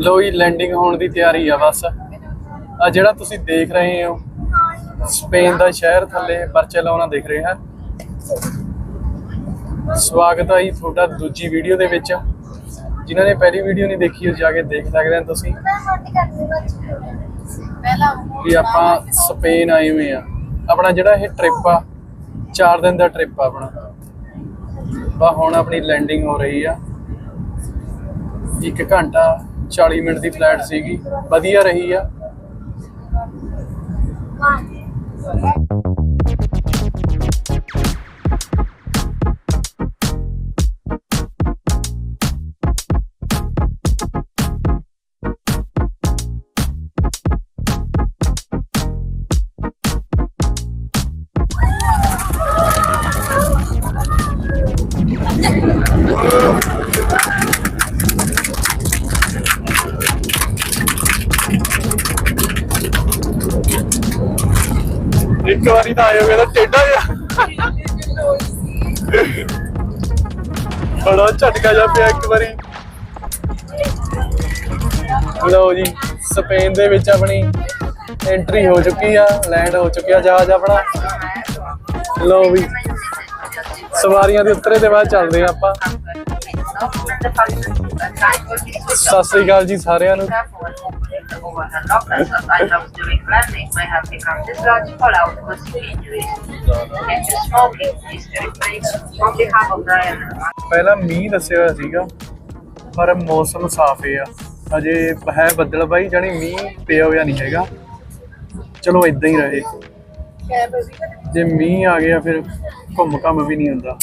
ਲੋ landing ਹੋਣ ਦੀ ਤਿਆਰੀ ਆ ਬਸ। ਆ ਜਿਹੜਾ ਤੁਸੀਂ ਦੇਖ ਰਹੇ ਹੋ, ਸਪੇਨ ਦਾ ਸ਼ਹਿਰ ਥੱਲੇ ਬਾਰਸੀਲੋਨਾ ਦਿਖ ਰਿਹਾ ਸਵਾਗਤ ਹੈ ਤੁਹਾਡਾ ਦੂਜੀ ਵੀਡੀਓ ਦੇ ਵਿੱਚ। ਜਿਨ੍ਹਾਂ ਨੇ ਪਹਿਲੀ ਵੀਡੀਓ ਨਹੀਂ ਦੇਖੀ, ਉਹ ਜਾ ਕੇ ਦੇਖ ਸਕਦੇ ਹੋ ਤੁਸੀਂ। ਵੀ ਆਪਾਂ ਸਪੇਨ ਆਏ ਹੋਏ ਆ। ਆਪਣਾ ਜਿਹੜਾ ਇਹ ਟ੍ਰਿਪ ਆ 4 ਦਿਨ ਦਾ ਟ੍ਰਿਪ ਆ ਆਪਣਾ। ਬਾ ਹੁਣ ਆਪਣੀ ਲੈਂਡਿੰਗ ਹੋ ਰਹੀ ਆ। 1 ਘੰਟਾ 40 ਮਿੰਟ ਦੀ ਫਲਾਈਟ ਸੀਗੀ। ਵਧੀਆ ਰਹੀ ਆ। ਇੱਕ ਵਾਰੀ ਤਾਂ ਆਇਓ, ਮੇਰਾ ਟੇਡਾ ਜਿਹਾ। ਬੜਾ ਝਟਕਾ ਜਾ ਪਿਆ ਇੱਕ ਵਾਰੀ। ਲਓ ਜੀ, ਸਪੇਨ ਦੇ ਵਿੱਚ ਆਪਣੀ ਐਂਟਰੀ ਹੋ ਚੁੱਕੀ ਆ ਲੈਂਡ ਹੋ ਚੁੱਕਿਆ ਜਹਾਜ਼ ਆਪਣਾ। ਲਓ ਵੀ, ਸਵਾਰੀਆਂ ਦੇ ਉਤਰੇ ਦੇ ਬਾਅਦ ਚੱਲਦੇ ਆ ਆਪਾਂ। ਸਤਿ ਸ੍ਰੀ ਅਕਾਲ ਜੀ ਸਾਰਿਆਂ ਨੂੰ। ਪਹਿਲਾਂ ਮੀਂਹ ਦੱਸਿਆ ਹੋਇਆ ਸੀਗਾ, ਪਰ ਮੌਸਮ ਸਾਫ਼ ਹੈ ਆ। ਅਜੇ ਹੈ ਬੱਦਲ ਬਾਈ ਜਾਨੀ ਮੀਂਹ ਪਿਆ ਹੋਇਆ ਨਹੀਂ ਹੈਗਾ। ਚਲੋ ਇਦਾਂ ਹੀ ਰਹੇ। ਜੇ ਮੀਂਹ ਆ ਗਿਆ ਫਿਰ ਘੁੰਮ ਘੰਮ ਵੀ ਨਹੀਂ ਹੁੰਦਾ।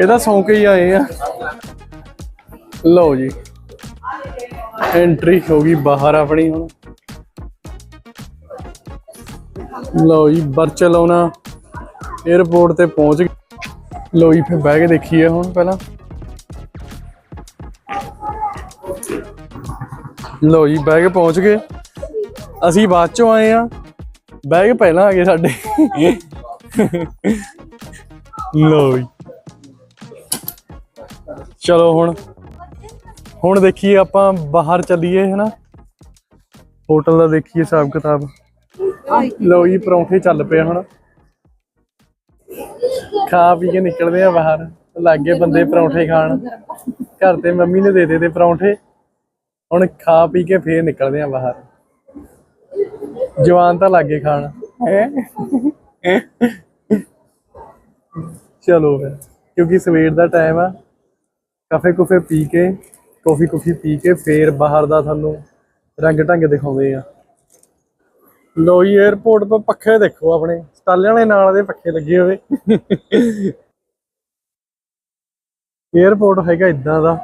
ਇਹਦਾ ਸੌਂ ਹੀ ਆਏ ਆ। ਲਓ ਜੀ। ਐਂਟਰੀ ਹੋ ਗਈ ਬਾਹਰ ਆਪਣੀ ਹੁਣ। ਲਓ ਜੀ ਬਰਚਲੋਨਾ 에어ਪੋਰਟ ਤੇ ਪਹੁੰਚ ਗਏ। ਲਓ ਜੀ, ਫਿਰ ਬਹਿ ਕੇ ਦੇਖੀਏ ਹੁਣ ਪਹਿਲਾਂ। ਲਓ ਜੀ, ਬਹਿ ਕੇ ਪਹੁੰਚ ਗਏ। ਅਸੀਂ ਬਾਅਦ ਚੋਂ ਆਏ ਆ। ਬੈਗ ਪਹਿਲਾਂ ਆ ਗਏ ਸਾਡੇ। ਲੋ ਜੀ। ਚਲੋ ਹੁਣ ਹੁਣ ਦੇਖੀਏ ਆਪਾਂ ਬਾਹਰ ਚੱਲੀਏ, ਹੈਨਾ? ਹੋਟਲ ਦਾ ਦੇਖੀਏ ਹਿਸਾਬ ਕਿਤਾਬ। ਲੋ ਜੀ, ਪਰੌਂਠੇ ਚੱਲ ਪਏ ਹੁਣ। ਖਾ ਪੀ ਕੇ ਨਿਕਲਦੇ ਆ ਬਾਹਰ। ਲੱਗੇ ਬੰਦੇ ਪਰੌਂਠੇ ਖਾਣ। ਘਰ ਤੇ ਮੰਮੀ ਨੇ ਦੇ ਦੇ ਤੇ ਪਰੌਂਠੇ। ਹੁਣ ਖਾ ਪੀ ਕੇ ਫੇਰ ਨਿਕਲਦੇ ਆ ਬਾਹਰ। ਜਵਾਨ ਤਾਂ ਲੱਗੇ ਖਾਣ। ਚਲੋ ਫਿਰ ਕਿਉਂਕਿ ਸਵੇਰ ਦਾ ਟਾਈਮ ਆ। ਕਾਫੇ ਕੁਫੇ ਪੀ ਕੇ ਕਾਫੀ ਕੁਫੀ ਪੀ ਕੇ ਫੇਰ ਬਾਹਰ ਦਾ ਤੁਹਾਨੂੰ ਰੰਗ ਢੰਗ ਦਿਖਾਉਂਦੇ ਆ। ਲੋਈ 에어ਪੋਰਟ ਤੋਂ ਪੱਖੇ ਦੇਖੋ ਆਪਣੇ। ਸਟਾਲਿਆਂ ਦੇ ਨਾਲ ਦੇ ਪੱਖੇ ਲੱਗੇ ਹੋਵੇ 에어ਪੋਰਟ ਹੈਗਾ ਇਦਾਂ ਦਾ।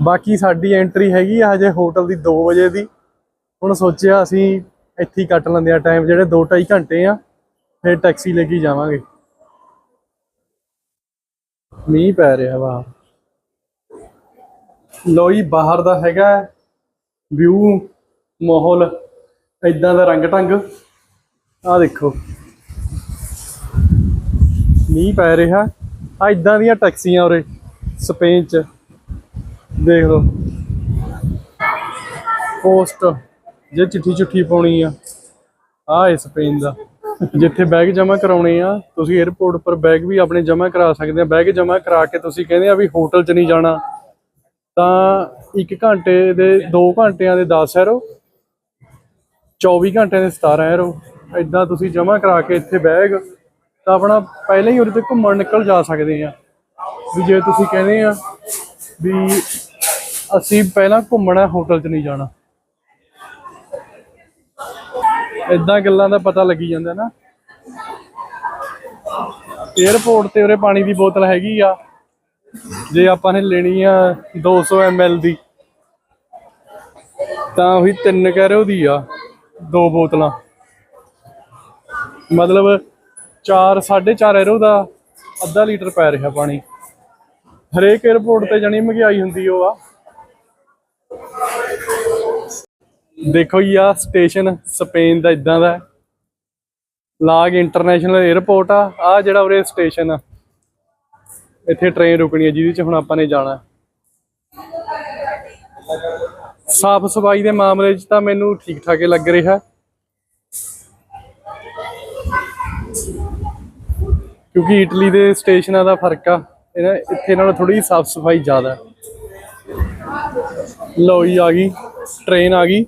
ਬਾਕੀ ਸਾਡੀ ਐਂਟਰੀ ਹੈਗੀ ਆ ਹਜੇ ਹੋਟਲ ਦੀ 2 ਵਜੇ ਦੀ। ਹੁਣ ਸੋਚਿਆ ਅਸੀਂ ਇੱਥੇ ਹੀ ਕੱਟ ਲੈਂਦੇ ਆ ਟਾਈਮ ਜਿਹੜੇ 2.5 ਘੰਟੇ ਆ, ਫਿਰ ਟੈਕਸੀ ਲੈ ਕੇ ਜਾਵਾਂਗੇ। ਮੀਂਹ ਪੈ ਰਿਹਾ ਬਾਹਰ ਲੋ ਬਾਹਰ ਦਾ ਹੈਗਾ ਵਿਊ ਮਾਹੌਲ ਇਦਾਂ ਦਾ ਰੰਗ ਢੰਗ ਆ ਦੇਖੋ। ਮੀਂਹ ਪੈ ਰਿਹਾ। ਆ ਇਦਾਂ ਦੀਆਂ ਟੈਕਸੀਆਂ ਉਰੇ, ਸਪੇਨ ਚ। ਦੇਖ ਲਓ। ਪੋਸਟ, ਜੇ ਚਿੱਠੀ ਚੁੱਠੀ ਪਾਉਣੀ ਆ। ਆ ਇਸ ਸਪੇਨ ਦਾ। ਜਿੱਥੇ ਬੈਗ ਜਮ੍ਹਾਂ ਕਰਾਉਣੇ ਆ, ਤੁਸੀਂ 에어ਪੋਰਟ ਪਰ ਬੈਗ ਵੀ ਆਪਣੇ ਜਮ੍ਹਾਂ ਕਰਾ ਸਕਦੇ ਆ। ਬੈਗ ਜਮ੍ਹਾਂ ਕਰਾ ਕੇ ਤੁਸੀਂ ਕਹਿੰਦੇ ਆ ਵੀ ਹੋਟਲ 'ਚ ਨਹੀਂ ਜਾਣਾ। ਤਾਂ 1 ਘੰਟੇ ਦੇ 2 ਘੰਟਿਆਂ ਦੇ 10 ਯੂਰੋ 24 ਘੰਟਿਆਂ ਦੇ 17 ਐਰੋ ਇਦਾਂ ਤੁਸੀਂ ਜਮ੍ਹਾਂ ਕਰਾ ਕੇ ਇੱਥੇ ਬੈਗ, ਤਾਂ ਆਪਣਾ ਪਹਿਲਾਂ ਹੀ ਉਰੇ ਤੇ ਘੁੰਮਣ ਨਿਕਲ ਜਾ ਸਕਦੇ ਆ। ਵੀ ਜੇ ਤੁਸੀਂ ਕਹਿੰਦੇ ਆ ਵੀ ਅਸੀਂ ਪਹਿਲਾਂ ਘੁੰਮਣਾ ਹੋਟਲ 'ਚ ਨਹੀਂ ਜਾਣਾ। ਇਦਾਂ ਗੱਲਾਂ ਦਾ ਪਤਾ ਲੱਗੀ ਜਾਂਦਾ ਨਾ। 에어ਪੋਰਟ ਤੇ ਉਰੇ ਪਾਣੀ ਦੀ ਬੋਤਲ ਹੈਗੀ ਆ। ਜੇ ਆਪਾਂ ਨੇ ਲੈਣੀ ਆ 200 ml ਦੀ, ਤਾਂ ਉਹੀ 3 ਕਰੋ ਦੀ ਆ, ਦੋ ਬੋਤਲਾਂ। ਮਤਲਬ 4 4.5 ਐਰੋ ਦਾ ਅੱਧਾ ਲੀਟਰ ਪੈ ਰਿਹਾ ਪਾਣੀ। ਹਰੇਕ 에어ਪੋਰਟ ਤੇ ਜਾਨੀ ਮਹਿੰਗਾਈ ਹੁੰਦੀ ਉਹ ਆ। ਦੇਖੋ ਜੀ ਆ ਸਟੇਸ਼ਨ ਸਪੇਨ ਦਾ ਇਦਾਂ ਦਾ ਲਾਗ ਇੰਟਰਨੈਸ਼ਨਲ 에ਅਰਪੋਰਟ ਆ ਆ ਜਿਹੜਾ ਉਰੇ ਸਟੇਸ਼ਨ ਆ। ਇੱਥੇ ਟ੍ਰੇਨ ਰੁਕਣੀ ਹੈ, ਜਿਹਦੇ ਚ ਹੁਣ ਆਪਾਂ ਨੇ ਜਾਣਾ। ਸਾਫ਼ ਸਫ਼ਾਈ ਦੇ ਮਾਮਲੇ 'ਚ ਤਾਂ ਮੈਨੂੰ ਠੀਕ ਠਾਕ ਹੀ ਲੱਗ ਰਿਹਾ। ਕਿਉਂਕਿ ਇਟਲੀ ਦੇ ਸਟੇਸ਼ਨਾਂ ਦਾ ਫ਼ਰਕ ਆ, ਇਹਨਾਂ ਇੱਥੇ ਨਾਲੋਂ ਥੋੜੀ ਸਾਫ਼ ਸਫ਼ਾਈ ਜ਼ਿਆਦਾ। ਹੈ ਲਓ ਜੀ, ਆ ਗਈ ਟ੍ਰੇਨ ਆ ਗਈ।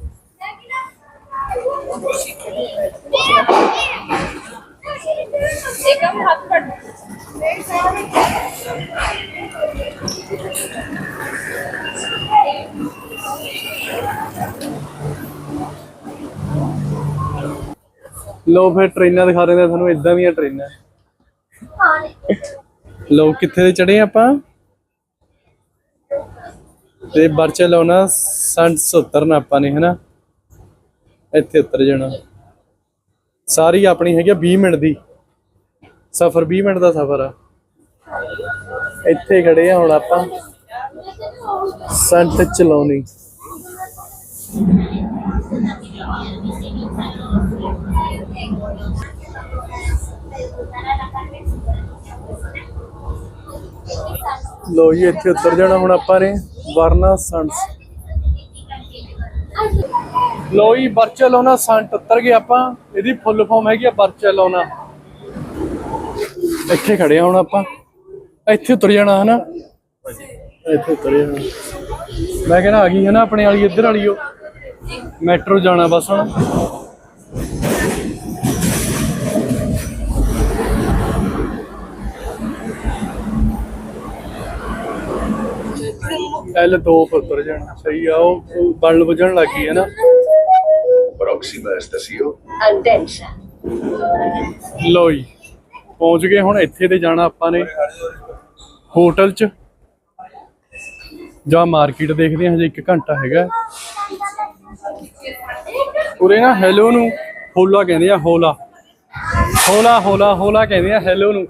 ਲੋ ਫਿਰ ਟ੍ਰੇਨਾਂ ਦਿਖਾ ਰਹੇ ਨੇ ਤੁਹਾਨੂੰ ਇਦਾਂ ਦੀਆਂ ਟ੍ਰੇਨਾਂ। ਲਓ ਕਿੱਥੇ ਦੇ ਚੜੇ ਆਪਾਂ? ਤੇ ਬਾਰਸੀਲੋਨਾ ਸੰਟ ਉਤਰਨਾ ਆਪਾਂ ਨੇ, ਹਨਾ? ਇੱਥੇ ਉਤਰ ਜਾਣਾ। ਸਾਰੀ ਆਪਣੀ ਹੈਗੀ ਆ 20 ਮਿੰਟ ਦੀ। ਸਫ਼ਰ 20 ਮਿੰਟ ਦਾ ਸਫ਼ਰ ਆ। ਇੱਥੇ ਖੜੇ ਆ ਹੁਣ ਆਪਾਂ। ਸੰਤ ਚਲਾਉਣੀ। ਲੋ ਜੀ, ਇੱਥੇ ਉਤਰ ਜਾਣਾ ਹੁਣ ਆਪਾਂ ਨੇ, ਵਰਨਾ ਸੰਟਸ ਲੋ ਜੀ ਬਰਚਲੋਨਾ ਸੰਟ ਉਤਰ ਗਏ ਆਪਾਂ। ਇਹਦੀ ਫੁੱਲ ਫਾਰਮ ਹੈਗੀ ਆ ਬਰਚਲੋਨਾ ਇੱਥੇ ਖੜੇ ਆ ਹੁਣ ਆਪਾਂ। ਇੱਥੇ ਉਤਰ ਜਾਣਾ, ਹਨਾ? ਇੱਥੇ ਉਤਰ ਜਾਣਾ। ਮੈਂ ਕਹਿੰਦਾ ਆ ਗਈ ਹੈ ਨਾ ਆਪਣੇ ਵਾਲੀ, ਇੱਧਰ ਵਾਲੀ ਉਹ। ਮੈਟਰੋ ਜਾਣਾ ਬਸ ਹੁਣ। ਐਲ ਦੋ ਪਰ ਉਤਰ ਜਾਣਾ। ਸਹੀ ਆ ਉਹ ਉਹ ਵਜਣ ਲੱਗੀ ਹੈ ਨਾ। Próxima estación. Antensa. ਲੋ ਜੀ ਪਹੁੰਚ ਗਏ ਹੁਣ ਇੱਥੇ ਤੇ ਜਾਣਾ ਆਪਾਂ ਨੇ। ਹੋਟਲ 'ਚ। ਜਾਂ ਮਾਰਕੀਟ ਦੇਖਦੇ ਹਾਂ ਹਜੇ 1 ਘੰਟਾ ਹੈਗਾ। ਉਰੇ ਨਾ ਹੈਲੋ ਨੂੰ ਹੋਲਾ ਕਹਿੰਦੇ ਆ ਹੋਲਾ। ਹੋਲਾ ਹੋਲਾ ਹੋਲਾ ਕਹਿੰਦੇ ਆ ਹੈਲੋ ਨੂੰ।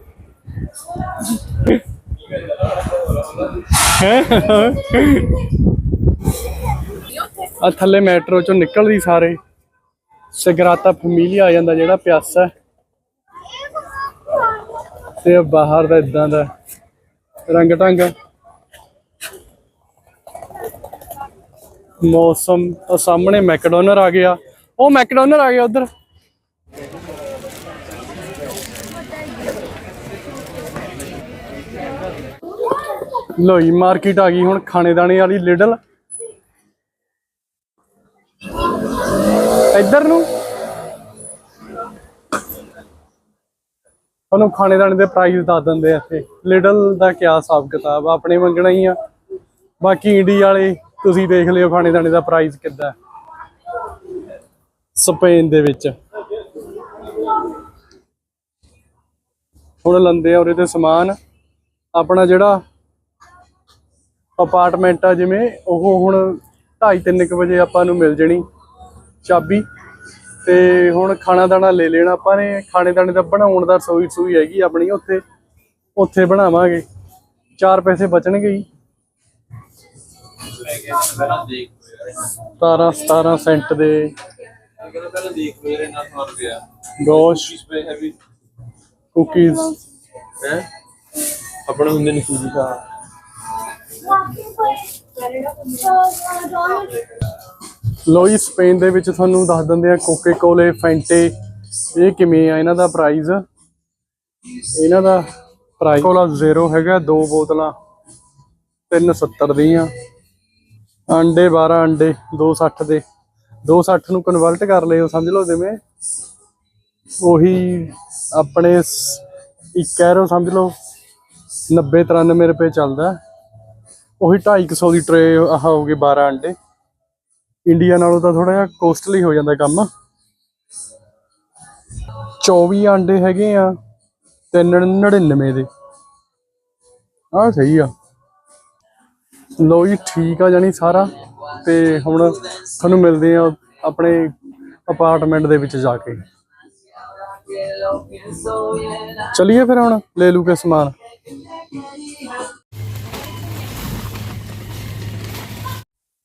ਆ ਥੱਲੇ ਮੈਟਰੋ ਚੋਂ ਨਿਕਲਦੀ ਸਾਰੇ। ਸਗਰਾਤਾ ਫੈਮਿਲੀਆ ਆ ਜਾਂਦਾ ਜਿਹੜਾ ਪਿਆਸਾ। ਤੇ ਬਾਹਰ ਦਾ ਇਦਾਂ ਦਾ। ਰੰਗ ਢੰਗ ਮੌਸਮ ਉਹ ਸਾਹਮਣੇ ਮੈਕਡੋਨਰ ਆ ਗਿਆ। ਉਹ ਮੈਕਡੋਨਰ ਆ ਗਿਆ ਉਧਰ। ਲੋ ਜੀ ਮਾਰਕੀਟ ਆ ਗਈ ਹੁਣ ਖਾਣੇ ਦਾਣੇ ਵਾਲੀ ਲਿਡਲ ਇੱਧਰ ਨੂੰ। ਤੁਹਾਨੂੰ ਖਾਣੇ ਦੇ ਪ੍ਰਾਈਸ ਦੱਸ ਦਿੰਦੇ ਆ ਇੱਥੇ। ਲਿਡਲ ਦਾ ਕਿਆ ਹਿਸਾਬ ਕਿਤਾਬ ਆਪਣੇ ਮੰਗਣਾ ਹੀ ਆ। ਬਾਕੀ ਇੰਡੀਆ ਵਾਲੇ, ਤੁਸੀਂ ਦੇਖ ਲਿਓ ਖਾਣੇ ਦਾਣੇ ਦਾ ਪ੍ਰਾਈਸ ਕਿੱਦਾਂ ਸਪੇਨ ਦੇ ਵਿੱਚ। ਹੁਣ ਲੰਦੇ ਆ ਉਰੇ ਤੇ ਸਮਾਨ। ਆਪਣਾ ਜਿਹੜਾ ਅਪਾਰਟਮੈਂਟ ਆ ਜਿਵੇਂ, ਉਹ ਹੁਣ 2:30 ਵਜੇ ਆਪਾਂ ਨੂੰ ਮਿਲ ਜਣੀ ਚਾਬੀ। ਤੇ ਹੁਣ ਖਾਣਾ ਦਾਣਾ ਲੈ ਲੈਣਾ ਆਪਾਂ ਨੇ। ਖਾਣੇ ਦਾਣੇ ਦਾ ਬਣਾਉਣ ਦਾ ਰਸੋਈ ਰਸੋਈ ਹੈਗੀ ਆਪਣੀ ਉੱਥੇ। ਉੱਥੇ ਬਣਾਵਾਂਗੇ। ਚਾਰ ਪੈਸੇ ਬਚਣਗੇ ਜੀ। 17 17 ਸੈਂਟ ਦੇ। ਗੋਸ਼ ਕੁਕੀਜ਼ ਆਪਣਾ ਹੁੰਦੇ ਨੇ ਸੂਜੀ ਦਾ ਲੋ ਜੀ, ਸਪੇਨ ਦੇ ਵਿੱਚ ਤੁਹਾਨੂੰ ਦੱਸ ਦਿੰਦੇ ਆ ਕੋਕੇ ਕੋਲੇ ਫੈਂਟੇ ਇਹ ਕਿਵੇਂ ਆ ਇਹਨਾਂ ਦਾ ਪ੍ਰਾਈਸ ਇਹਨਾਂ ਦਾ ਪ੍ਰਾਈਸ ਕੋਲਾ ਜ਼ੀਰੋ ਹੈਗਾ, ਦੋ ਬੋਤਲਾਂ 370 ਦੀਆਂ। ਅੰਡੇ 12 ਅੰਡੇ 260 ਦੇ। 260 ਨੂੰ ਕਨਵਰਟ ਕਰ ਲਿਓ, ਸਮਝ ਲਓ ਜਿਵੇਂ ਉਹੀ ਆਪਣੇ ਸ- ਇੱਕ ਸਮਝ ਲਓ 90 93 ਰੁਪਏ ਚੱਲਦਾ। ਉਹੀ 250 ਦੀ ਟਰੇ ਆਹ ਹੋ ਗਈ 12 ਅੰਡੇ। ਇੰਡੀਆ ਨਾਲੋਂ ਤਾਂ ਥੋੜਾ ਜਿਹਾ ਕੋਸਟਲੀ ਹੋ ਜਾਂਦਾ ਕੰਮ। 24 ਆਂਡੇ ਹੈਗੇ ਆ 399 ਦੇ। ਆਹ ਸਹੀ ਆ। ਲੋ ਜੀ, ਠੀਕ ਆ ਜਾਨੀ ਸਾਰਾ ਤੇ ਹੁਣ ਤੁਹਾਨੂੰ ਮਿਲਦੇ ਆ ਆਪਣੇ ਅਪਾਰਟਮੈਂਟ ਦੇ ਵਿੱਚ ਜਾ ਕੇ। ਚਲਿਏ ਫਿਰ ਹੁਣ, ਲੈ ਲੂ ਕੇ ਸਮਾਨ।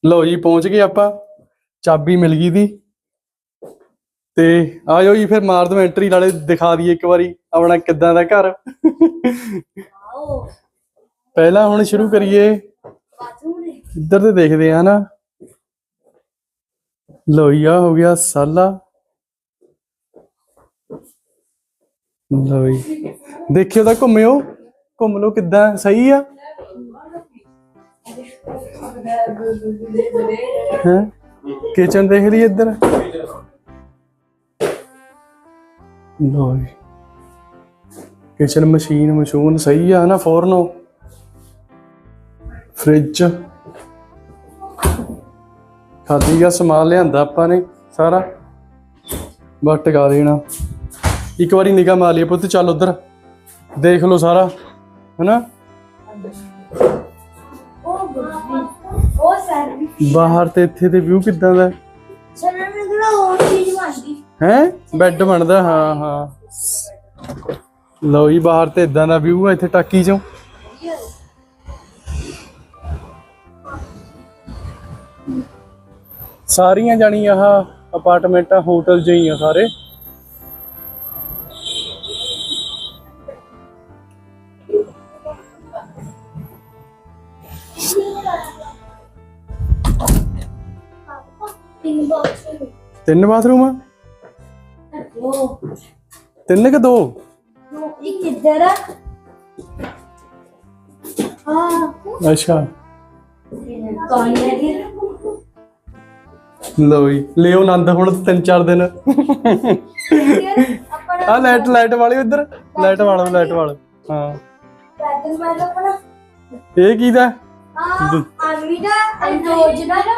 ਲਓ ਜੀ ਪਹੁੰਚ ਗਏ ਆਪਾਂ। ਚਾਬੀ ਮਿਲ ਗਈ ਦੀ। ਤੇ ਆ ਜਾਓ ਜੀ ਫਿਰ ਮਾਰ ਦੋ ਐਂਟਰੀ ਨਾਲੇ ਦਿਖਾ ਦਈਏ ਇੱਕ ਵਾਰੀ ਆਪਣਾ ਕਿੱਦਾਂ ਦਾ ਘਰ। ਪਹਿਲਾਂ ਹੁਣ ਸ਼ੁਰੂ ਕਰੀਏ। ਇੱਧਰ ਤੇ ਦੇਖਦੇ ਆ ਨਾ। ਲੋਈਆ ਹੋ ਗਿਆ ਸਾਲਾ। ਲੋਈ ਦੇਖਿਓ ਤਾਂ ਘੁੰਮਿਓ। ਘੁੰਮ ਲਓ ਕਿੱਦਾਂ ਸਹੀ ਆ? ਹੈ? ਕਿਚਨ ਦੇਖ ਲਈ ਇੱਧਰ? ਲੋਈ ਕਿਚਨ ਮਸ਼ੀਨ ਮਸ਼ੂਨ ਸਹੀ ਆ ਨਾ ਫੋਰਨੋ ਫ੍ਰਿਜ ਖਾਦੀ ਦਾ ਸਮਾਨ ਲਿਆਂਦਾ ਆਪਾਂ ਨੇ ਸਾਰਾ। ਬਸ ਟਿਕਾ ਦੇਣਾ। ਇੱਕ ਵਾਰੀ ਨਿਗਾਹ ਮਾਰ ਲਈ ਪੁੱਤ, ਚੱਲ ਉਧਰ। ਦੇਖ ਲਓ ਸਾਰਾ। ਹੈਨਾ? ਬਾਹਰ ਤੇ ਇੱਥੇ ਦੇ ਵਿਊ ਕਿੱਦਾਂ ਦਾ? ਚਲਣ ਨੂੰ ਕਿਹੜਾ ਹੋਰ ਚੀਜ਼ ਮੰਗਦੀ ਹੈ? ਬੈੱਡ ਬਣਦਾ ਹਾਂ ਹਾਂ। ਲਓ ਜੀ ਬਾਹਰ ਤੇ ਇਦਾਂ ਦਾ ਵਿਊ ਆ ਇੱਥੇ ਟਾਕੀ ਚੋਂ। ਸਾਰੀਆਂ ਜਾਣੀ ਆਹ ਅਪਾਰਟਮੈਂਟਾਂ ਹੋਟਲ ਜਿਹੀ ਆ ਸਾਰੇ। ਤਿੰਨ ਬਾਕਸ ਤਿੰਨ ਬਾਥਰੂਮ ਆ? ਤਿੰਨ ਕਿ ਦੋ? ਇੱਕ ਇੱਧਰ ਆ। ਹਾਂ। ਅੱਛਾ। ਕੌਣ ਹੈ ਕਿ ਲਓ ਆਨੰਦ ਹੁਣ ਤਿੰਨ ਚਾਰ ਦਿਨ। ਆ ਲਾਈਟ ਲਾਈਟ ਵਾਲੇ ਉਧਰ ਲਾਈਟ ਵਾਲੋ ਲਾਈਟ ਵਾਲ। ਹਾਂ। ਇਹ ਕੀ ਦਾ? ਆ ਆਮੀ ਦਾ ਅੰਦੋਜ ਦਾ ਨਾ।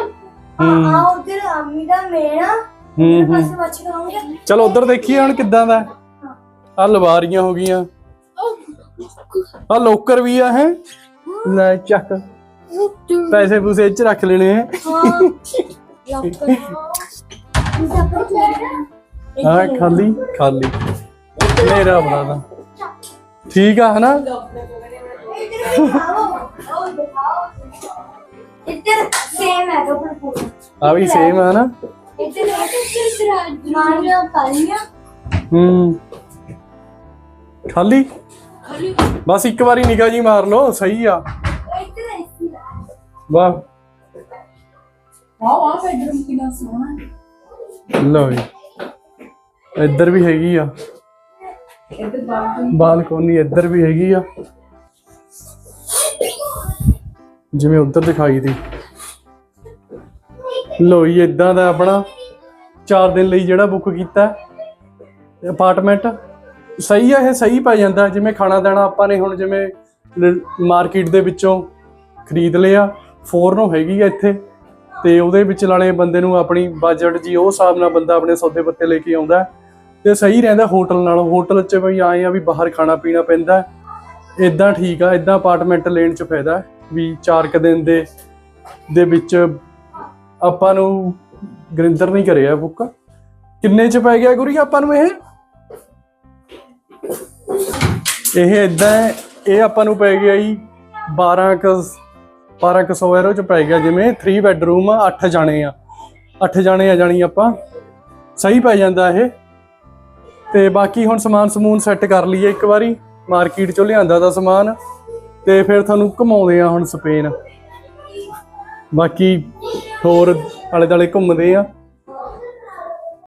ਆ ਉਧਰ ਆਮੀ ਦਾ ਮੇਣਾ ਹੂੰ ਹੂੰ। ਬਸ ਬਚ ਗਾਉਂਗੇ ਚਲੋ ਉਧਰ ਦੇਖੀਏ ਹੁਣ ਕਿੱਦਾਂ ਦਾ। ਆ ਲਵਾਰੀਆਂ ਹੋ ਗਈਆਂ। ਆ ਲੋਕਰ ਵੀ ਆ ਹੈ? ਲੈ ਚੱਕ। ਪੈਸੇ ਪੂਸੇ ਇਹ ਚ ਰੱਖ ਲੈਣੇ ਆ। ਹਾਂ ਖਾਲੀ ਖਾਲੀ। ਮੇਰਾ ਬਣਾਦਾ ਠੀਕ ਆ ਹਨਾ? ਇੱਧਰ ਸੇਮ ਹੈ ਦੋ ਪਰ। ਆ ਵੀ ਸੇਮ ਆ ਨਾ? ਇੱਧਰ ਇੱਧਰ ਮਾਰੀਆਂ ਕਾਲੀਆਂ ਹੂੰ। ਖਾਲੀ? ਬਸ ਇੱਕ ਵਾਰੀ ਨਿਗਾਹ ਜੀ ਮਾਰ ਲਓ ਸਹੀ ਆ। ਇੱਧਰ ਵਾਹ। ਵਾਹ ਵਾਹ ਬੈਡਰੂਮ ਕਿੰਨਾ ਸੋਹਣਾ ਲਓ ਜੀ। ਇੱਧਰ ਵੀ ਹੈਗੀ ਆ। ਇੱਧਰ ਬਾਲਕੋਨੀ ਇੱਧਰ ਵੀ ਹੈਗੀ ਆ। ਜਿਵੇਂ ਉੱਧਰ ਦਿਖਾਈ ਦੀ। ਲੋਈ ਇਦਾਂ ਦਾ ਆਪਣਾ 4 ਦਿਨ ਲਈ ਜਿਹੜਾ ਬੁੱਕ ਕੀਤਾ ਅਪਾਰਟਮੈਂਟ ਸਹੀ ਆ, ਇਹ ਸਹੀ ਪੈ ਜਾਂਦਾ ਜਿਵੇਂ ਖਾਣਾ ਦੇਣਾ ਆਪਾਂ ਨੇ ਹੁਣ ਜਿਵੇਂ ਮਾਰਕੀਟ ਦੇ ਵਿੱਚੋਂ ਖਰੀਦ ਲਿਆ ਫੋਰਨੋ ਹੈਗੀ ਆ ਇੱਥੇ। ਤੇ ਉਹਦੇ ਵਿੱਚ ਲਾਣੇ ਬੰਦੇ ਨੂੰ ਆਪਣੀ ਬਜਟ ਜੀ, ਉਹ ਹਿਸਾਬ ਨਾਲ ਬੰਦਾ ਆਪਣੇ ਸੌਦੇ ਪੱਤੇ ਲੈ ਕੇ ਆਉਂਦਾ ਹੈ। ਤੇ ਸਹੀ ਰਹਿੰਦਾ ਹੋਟਲ ਨਾਲੋਂ। ਹੋਟਲ 'ਚ ਵੀ ਆਏ ਆ ਵੀ ਬਾਹਰ ਖਾਣਾ ਪੀਣਾ ਪੈਂਦਾ ਇਦਾਂ ਠੀਕ ਆ ਇਦਾਂ ਅਪਾਰਟਮੈਂਟ ਲੈਣ 'ਚ ਫਾਇਦਾ ਹੈ। ਵੀ 4 ਕ ਦਿਨ ਦੇ ਦੇ ਵਿੱਚ ਆਪਾਂ ਨੂੰ ਗਰਿੰਦਰ ਨਹੀਂ ਕਰਿਆ ਬੁੱਕ ਕਿੰਨੇ 'ਚ ਪੈ ਗਿਆ ਗੁਰੀ ਆਪਾਂ ਨੂੰ ਇਹ? ਇਹ ਇਦਾਂ ਇਹ ਆਪਾਂ ਨੂੰ ਪੈ ਗਿਆ ਜੀ 12 ਕ 12 ਕ 100 ਯੂਰੋ 'ਚ ਪੈ ਗਿਆ ਜਿਵੇਂ 3 ਬੈਡਰੂਮ ਆ 8 ਜਾਣੇ ਆ। 8 ਜਾਣੇ ਆ ਜਾਣੀ ਆਪਾਂ। ਸਹੀ ਪੈ ਜਾਂਦਾ ਇਹ। ਤੇ ਬਾਕੀ ਹੁਣ ਸਮਾਨ ਸਮੂਨ ਸੈੱਟ ਕਰ ਲਈਏ ਇੱਕ ਵਾਰੀ। ਮਾਰਕੀਟ ਚੋਂ ਲਿਆਂਦਾ ਦਾ ਸਮਾਨ। ਤੇ ਫਿਰ ਤੁਹਾਨੂੰ ਘੁਮਾਉਂਦੇ ਆ ਹੁਣ ਸਪੇਨ। ਬਾਕੀ ਹੋਰ ਆਲੇ ਦਾਲੇ ਘੁੰਮਦੇ ਆ।